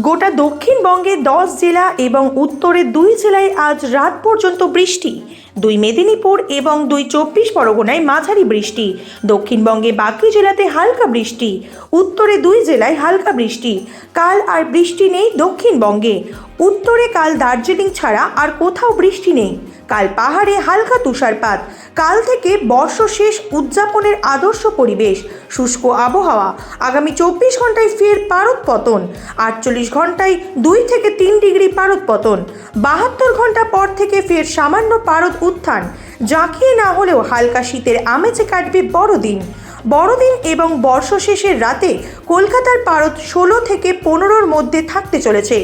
গোটা দক্ষিণবঙ্গে দশ জেলা এবং উত্তরের দুই জেলায় আজ রাত পর্যন্ত বৃষ্টি। দুই মেদিনীপুর এবং দুই চব্বিশ পরগনায় মাঝারি বৃষ্টি। দক্ষিণবঙ্গে বাকি জেলাতে হালকা বৃষ্টি। উত্তরে দুই জেলায় হালকা বৃষ্টি। কাল আর বৃষ্টি নেই দক্ষিণবঙ্গে। উত্তরে কাল দার্জিলিং ছাড়া আর কোথাও বৃষ্টি নেই। কাল পাহাড়ে হালকা তুষারপাত। কাল থেকে বর্ষ শেষ উদযাপনের আদর্শ পরিবেশ, শুষ্ক আবহাওয়া, আগামী চব্বিশ ঘন্টায় ফের পারদ পতন, আটচল্লিশ ঘন্টায় দুই থেকে তিন ডিগ্রি পারদ পতন, বাহাত্তর ঘণ্টা পর থেকে ফের সামান্য পারদ উত্থান জাঁকিয়ে না হলেও হালকা শীতের আমেজে কাটবে বড়দিন। বড়দিন এবং বর্ষ শেষের রাতে কলকাতার পারদ ষোলো থেকে পনেরোর মধ্যে থাকতে চলেছে।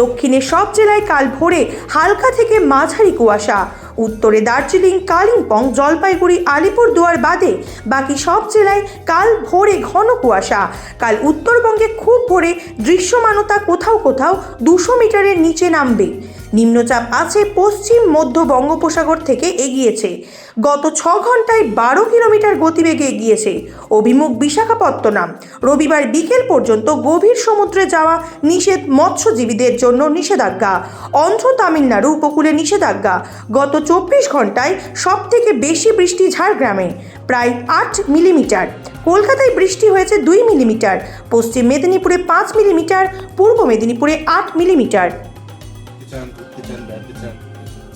দক্ষিণে সব জেলায় কাল ভোরে হালকা থেকে মাঝারি কুয়াশা উত্তরে দার্জিলিং, কালিম্পং, জলপাইগুড়ি, আলিপুরদুয়ার বাদে বাকি সব জেলায় কাল ভোরে ঘন কুয়াশা। কাল উত্তরবঙ্গে খুব ভোরে দৃশ্যমানতা কোথাও কোথাও দুশো মিটারের নিচে নামবে। নিম্নচাপ আছে পশ্চিম, মধ্য বঙ্গোপসাগর থেকে এগিয়েছে। গত ছ ঘন্টায় বারো কিলোমিটার গতিবেগে এগিয়েছে। অভিমুখ বিশাখাপত্তনম। রবিবার বিকেল পর্যন্ত গভীর সমুদ্রে যাওয়া নিষেধ মৎস্যজীবীদের জন্য নিষেধাজ্ঞা। অন্ধ্র তামিলনাড়ু উপকূলে নিষেধাজ্ঞা। গত চব্বিশ ঘন্টায় সব থেকে বেশি বৃষ্টি ঝাড়গ্রামে, প্রায় আট মিলিমিটার। কলকাতায় বৃষ্টি হয়েছে দুই মিলিমিটার। পশ্চিম মেদিনীপুরে পাঁচ মিলিমিটার, পূর্ব মেদিনীপুরে আট মিলিমিটার।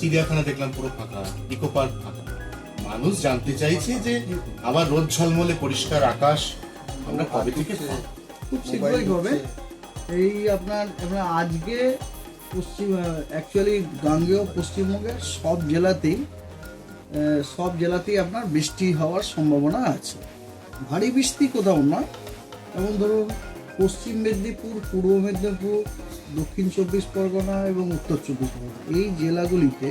চিড়িয়াখানা দেখলাম পুরো ফাঁকা ইকো পার্ক ফাঁকা। মানুষ জানতে চাইছে যে আবার রোদ ঝলমলে পরিষ্কার আকাশ আমরা কবে থেকে খুব শীঘ্রই হবে। এই আপনার আজকে পশ্চিম অ্যাকচুয়ালি গাঙ্গেয় পশ্চিমবঙ্গের সব জেলাতেই সব জেলাতেই আপনার বৃষ্টি হওয়ার সম্ভাবনা আছে। ভারী বৃষ্টি কোথাও নয়। যেমন ধরুন পশ্চিম মেদিনীপুর পূর্ব মেদিনীপুর দক্ষিণ চব্বিশ পরগনা এবং উত্তর চব্বিশ পরগনা। এই জেলাগুলিতে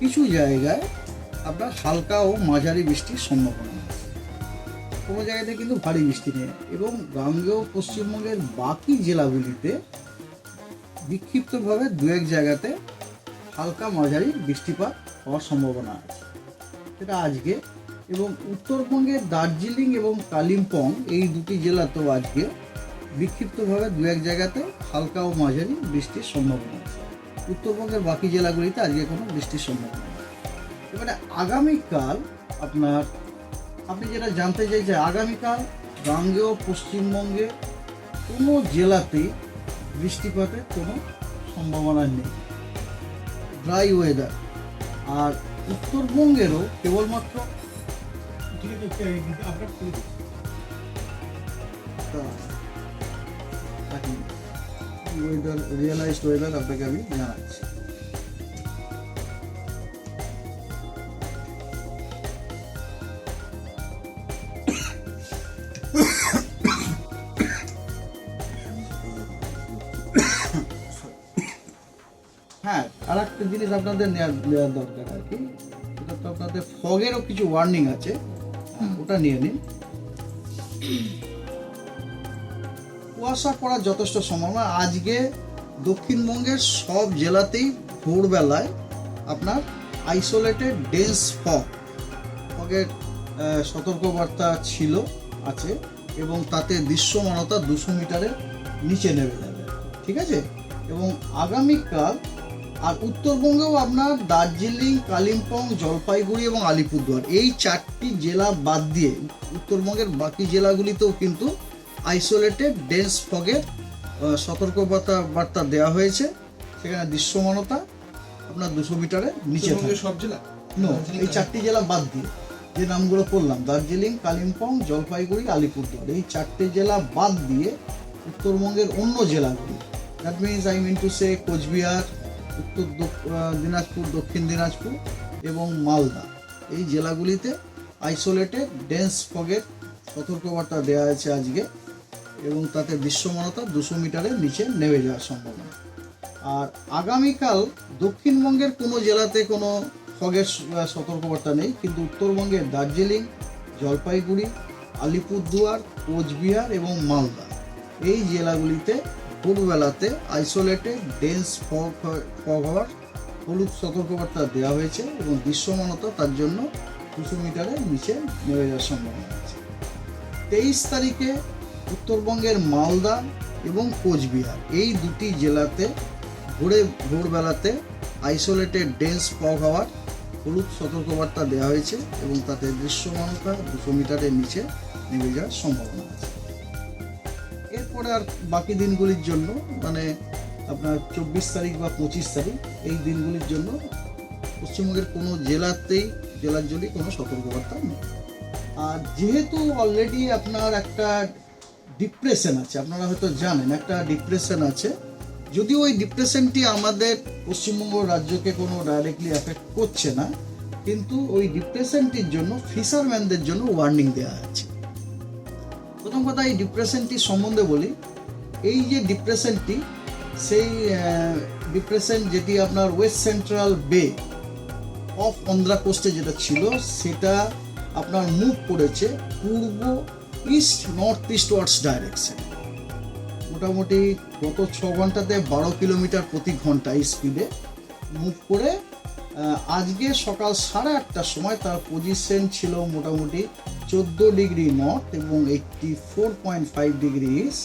কিছু জায়গায় আপনার হালকা ও মাঝারি বৃষ্টির সম্ভাবনা আছে। কোনো জায়গাতে কিন্তু ভারী বৃষ্টি নেই এবং গাঙ্গেয় পশ্চিমবঙ্গের বাকি জেলাগুলিতে বিক্ষিপ্তভাবে দু এক জায়গাতে হালকা মাঝারি বৃষ্টিপাত হওয়ার সম্ভাবনা আছে। সেটা আজকে এবং উত্তরবঙ্গের দার্জিলিং এবং কালিম্পং এই দুটি জেলাতেও আজকে বিক্ষিপ্তভাবে দু এক জায়গাতে হালকা ও মাঝারি বৃষ্টির সম্ভাবনা উত্তরবঙ্গের বাকি জেলাগুলিতে আজকে কোনো বৃষ্টির সম্ভাবনা এবারে আগামীকাল আপনার আপনি যেটা জানতে চাইছেন আগামীকাল গাঙ্গেয় পশ্চিমবঙ্গে কোনো জেলাতেই বৃষ্টিপাতের কোনো সম্ভাবনা নেই। Dry weather. আর উত্তরবঙ্গেরও কেবলমাত্র ওয়েদার রিয়েলাইজড ওয়েদার আপনাকে আমি জানাচ্ছি। হ্যাঁ আর একটা জিনিস আপনাদের নেওয়ার দরকার আর কি। সেটা তো আপনাদের ফগেরও কিছু ওয়ার্নিং আছে। ওটা নিয়ে নিন। কুয়াশা পড়ার যথেষ্ট সম্ভাবনা। আজকে দক্ষিণবঙ্গের সব জেলাতেই ভোরবেলায় আপনার আইসোলেটেড ডেন্স ফগ ফগের সতর্কবার্তা ছিল, আছে, এবং তাতে দৃশ্যমানতা দুশো মিটারের নিচে নেমে যাবে, ঠিক আছে? এবং আগামীকাল, আর উত্তরবঙ্গেও আপনার দার্জিলিং, কালিম্পং, জলপাইগুড়ি এবং আলিপুরদুয়ার, এই চারটি জেলা বাদ দিয়ে, উত্তরবঙ্গের বাকি জেলাগুলিতেও কিন্তু আইসোলেটেড ডেন্স ফগের সতর্কবার্তা বার্তা দেওয়া হয়েছে। সেখানে দৃশ্যমানতা আপনার দুশো মিটারের নিচে সব জেলা? নো এই চারটি জেলা বাদ দিয়ে যে নামগুলো করলাম দার্জিলিং কালিম্পং জলপাইগুড়ি আলিপুরদুয়ার এই চারটে জেলা বাদ দিয়ে উত্তরবঙ্গের অন্য জেলাগুলি। That means I mean to say Cooch Behar Uttar Dinajpur Dakshin Dinajpur এবং মালদা। এই জেলাগুলিতে আইসোলেটেড ডেন্স ফগের সতর্কবার্তা দেওয়া হয়েছে আজকে। এবং তাতে দৃশ্যমানতা দুশো মিটারের নিচে নেমে যাওয়ার সম্ভাবনা। আর আগামীকাল দক্ষিণবঙ্গের কোনো জেলাতে কোনো ফগের সতর্কবার্তা নেই, কিন্তু উত্তরবঙ্গের দার্জিলিং, জলপাইগুড়ি, আলিপুরদুয়ার, কোচবিহার এবং মালদা। এই জেলাগুলিতে ভোরবেলাতে আইসোলেটেড ডেন্স ফগ ফগ হওয়ার হলুদ সতর্কবার্তা দেওয়া হয়েছে এবং দৃশ্যমানতা তার জন্য দুশো মিটারের নিচে নেমে যাওয়ার সম্ভাবনা আছে। তেইশ তারিখে উত্তরবঙ্গের মালদা এবং কোচবিহার। এই দুটি জেলাতে ভোরে ভোরবেলাতে আইসোলেটেড ডেন্স ফগ হওয়ার হলুদ সতর্কবার্তা দেওয়া হয়েছে এবং তাতে দৃশ্যমানতা দুশো মিটারের নিচে নেমে যাওয়ার সম্ভাবনা আছে। এরপরে আর বাকি দিনগুলির জন্য মানে আপনার চব্বিশ তারিখ বা পঁচিশ তারিখ, এই দিনগুলির জন্য পশ্চিমবঙ্গের কোনো জেলাতেই, জেলার জন্যই কোনো সতর্কবার্তা নেই। আর যেহেতু অলরেডি আপনার একটা ডিপ্রেশন আছে, আপনারা হয়তো জানেন, একটা ডিপ্রেশন আছে। যদিও ওই ডিপ্রেশনটি আমাদের পশ্চিমবঙ্গ রাজ্যকে কোনো ডাইরেক্টলি এফেক্ট করছে না, কিন্তু ওই ডিপ্রেশনটির জন্য ফিশারম্যানদের জন্য ওয়ার্নিং দেওয়া আছে। প্রথম কথা, এই ডিপ্রেশনটি সম্বন্ধে বলি। এই যে ডিপ্রেশনটি সেই ডিপ্রেশন যেটি আপনার west central bay of Andhra কোস্টে যেটা ছিল, সেটা আপনার মুভ করেছে পূর্ব east north eastwards direction মোটামুটি গত ছ ঘন্টাতে বারো কিলোমিটার প্রতি ঘণ্টা স্পিডে মুভ করে আজকে সকাল সাড়ে আটটার সময় তার পজিশন ছিল মোটামুটি চোদ্দ ডিগ্রি নর্থ এবং eighty four point five degree east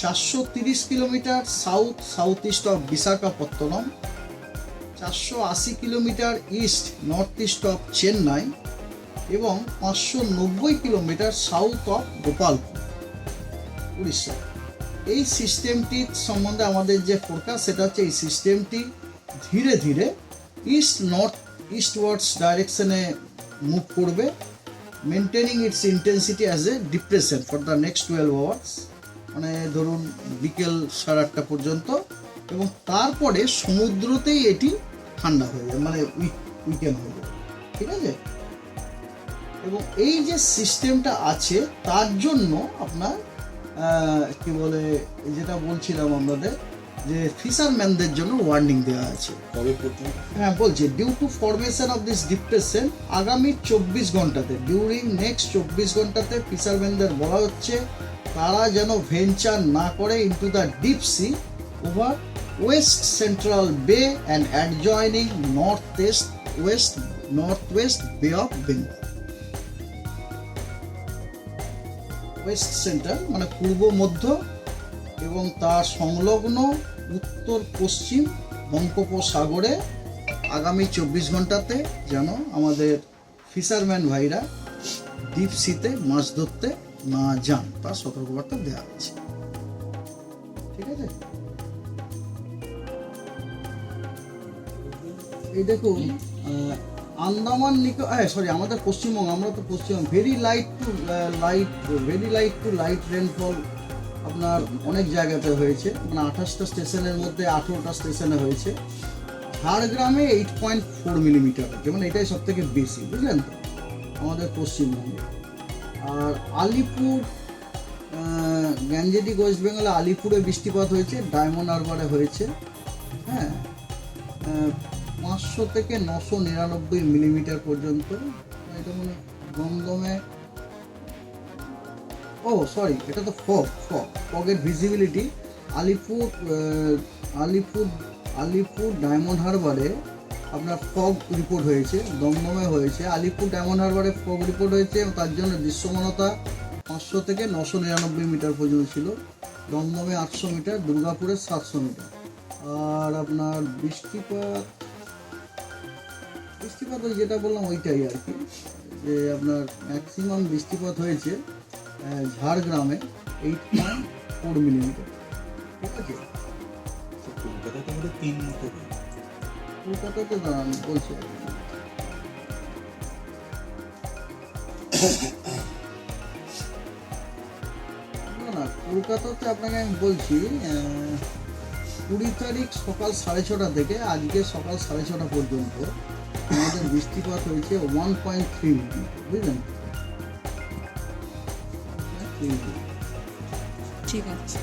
চারশো তিরিশ kilometre south south east of Visakhapatnam. চারশো আশি kilometre east north east of Chennai. এবং পাঁচশো নব্বই kilometre south of Gopalpur Orissa. এই সিস্টেমটি সম্বন্ধে আমাদের যে ফোরকাস্ট সেটা হচ্ছে এই সিস্টেমটি ধীরে ধীরে ইস্ট নর্থ ইস্টওয়ার্ডস ডাইরেকশনে মুভ করবে maintaining its intensity as a depression for the next twelve hours মানে ধরুন বিকেল সাড়ে আটটা পর্যন্ত এবং তারপরে সমুদ্রতেই এটি ঠান্ডা হয়ে যাবে মানে উইক উইকেন্ড হয়ে যাবে। ঠিক আছে? এবং এই যে সিস্টেমটা আছে তার জন্য আপনার কি বলে যেটা বলছিলাম আমাদের যে ফিশারম্যানদের জন্য ওয়ার্নিং দেওয়া আছে। হ্যাঁ বলছি due to formation of this depression আগামী চব্বিশ ঘন্টাতে ডিউরিং নেক্সট চব্বিশ ঘন্টাতে ফিশারম্যানদের বলা হচ্ছে তারা যেন ভেঞ্চার না করে into the deep sea over west central bay and adjoining north east west north west bay of Bengal west center মানে পূর্ব, মধ্য এবং তার সংলগ্ন উত্তর, পশ্চিম বঙ্গোপসাগরে আগামী চব্বিশ ঘন্টাতে যেন আমাদের ফিশারম্যান ভাইরা ডিপ সিতে মাছ ধরতে না যান তার সতর্কবার্তা দেওয়া আছে ঠিক আছে? এই দেখুন আন্দামান নিকো হ্যাঁ সরি আমাদের পশ্চিমবঙ্গ, আমরা তো Paschimbanga. Very light to light very light to light rainfall আপনার অনেক জায়গাতে হয়েছে। মানে আঠাশটা স্টেশনের মধ্যে আঠেরোটা স্টেশনে হয়েছে। ঝাড়গ্রামে এইট পয়েন্ট ফোর মিলিমিটার হয়েছে মানে এটাই সব থেকে বেশি, বুঝলেন তো? আমাদের পশ্চিমবঙ্গে। আর আলিপুর গ্যাঞ্জেটিক ওয়েস্ট বেঙ্গলে আলিপুরে বৃষ্টিপাত হয়েছে, ডায়মন্ড হারবারে হয়েছে। হ্যাঁ পাঁচশো থেকে নশো নিরানব্বই মিলিমিটার পর্যন্ত। এটা মানে দমদমে ও সরি এটা তো ফগ ফগ, ফগের ভিজিবিলিটি আলিপুর আলিপুর আলিপুর ডায়মন্ড হারবারে আপনার ফগ রিপোর্ট হয়েছে, দমদমে হয়েছে। আলিপুর ডায়মন্ড হারবারে ফগ রিপোর্ট হয়েছে তার জন্য দৃশ্যমানতা পাঁচশো থেকে নশো নিরানব্বই মিটার পর্যন্ত ছিল। দমদমে আটশো মিটার, দুর্গাপুরে সাতশো মিটার। আর আপনার বৃষ্টিপাত বৃষ্টিপাত ওই যেটা বললাম ওইটাই আর কি। যে আপনার ম্যাক্সিমাম বৃষ্টিপাত হয়েছে ঝাড়গ্রামে এইট পয়েন্ট ফোর মিলিমিটার ঠিক আছে? কলকাতাতে আমাদের তিন মতো কলকাতাতে দাঁড়ান বলছি না না কলকাতাতে আপনাকে আমি বলছি কুড়ি তারিখ সকাল সাড়ে ছটা থেকে আজকে সকাল সাড়ে ছটা পর্যন্ত আমাদের বৃষ্টিপাত হয়েছে ওয়ান পয়েন্ট থ্রি মিলিমিটার বুঝলেন? ঠিক আছে।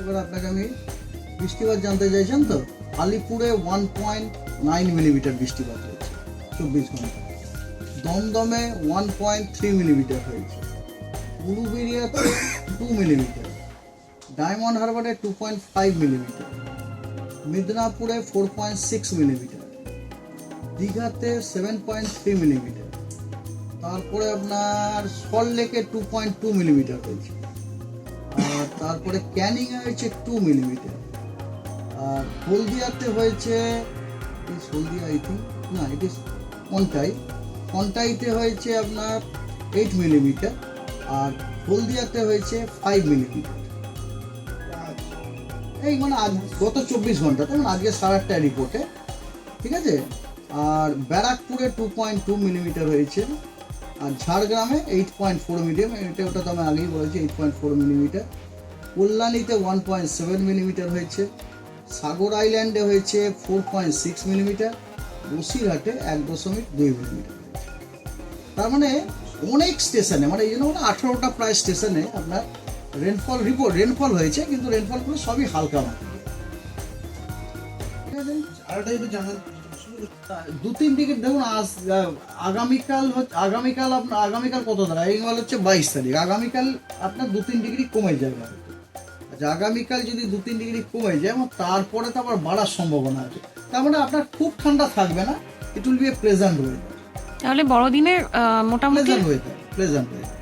এবার আপনাকে আমি বৃষ্টিপাত জানতে চাইছেন তো? আলিপুরে ওয়ান পয়েন্ট নাইন মিলিমিটার বৃষ্টিপাত হয়েছে চব্বিশ ঘণ্টা দমদমে ওয়ান পয়েন্ট থ্রি মিলিমিটার হয়েছে। উলুবেরিয়াতে টু মিলিমিটার ডায়মন্ড হারবারে টু পয়েন্ট ফাইভ মিলিমিটার মিদনাপুরে ফোর পয়েন্ট সিক্স মিলিমিটার দীঘাতে সেভেন পয়েন্ট থ্রি মিলিমিটার তারপরে আপনার সল্ট লেকে টু পয়েন্ট টু মিলিমিটার হয়েছে। আর তারপরে ক্যানিং হয়েছে টু মিলিমিটার আর হলদিয়াতে হয়েছে হলদিয়া আই থিঙ্ক না ইট ইস কন্টাই কন্টাইতে হয়েছে আপনার এইট মিলিমিটার আর হলদিয়াতে হয়েছে ফাইভ মিলিমিটার এই মানে আজ গত চব্বিশ ঘন্টাতে মানে আজকে আটটা রিপোর্টে ঠিক আছে? আর ব্যারাকপুরে টু পয়েন্ট টু মিলিমিটার হয়েছে, আর ঝাড়গ্রামে এইট পয়েন্ট ফোর মিলিমিটার এটা ওটা তো আমি আগেই বলেছি এইট পয়েন্ট ফোর মিলিমিটার কল্যাণীতে ওয়ান পয়েন্ট সেভেন মিলিমিটার হয়েছে, সাগর আইল্যান্ডে হয়েছে ফোর পয়েন্ট সিক্স মিলিমিটার বসিরহাটে এক দশমিক দুই মিলিমিটার তার মানে অনেক স্টেশনে মানে এই জন্য মানে আঠারোটা প্রায় স্টেশনে আপনার রেনফল রিপোর্ট রেনফল হয়েছে কিন্তু রেনফল রেনফলগুলো সবই হালকা মাত্রা আরেকটা দু তিন ডিগ্রি দেখুন আজ আগামীকাল হচ্ছে আগামীকাল আপনার আগামীকাল কত দাঁড়ায় এই মাল হচ্ছে বাইশ তারিখ। আগামীকাল আপনার দু তিন ডিগ্রি কমে যাবে। আচ্ছা আগামীকাল যদি দু তিন ডিগ্রি কমে যায় এবং তারপরে তো আবার বাড়ার সম্ভাবনা আছে। তার মানে আপনার খুব ঠান্ডা থাকবে না it will be a present weather তাহলে বড়দিনের মোটামুটি প্লেজেন্ট ওয়েদার প্লেজেন্ট ওয়েদার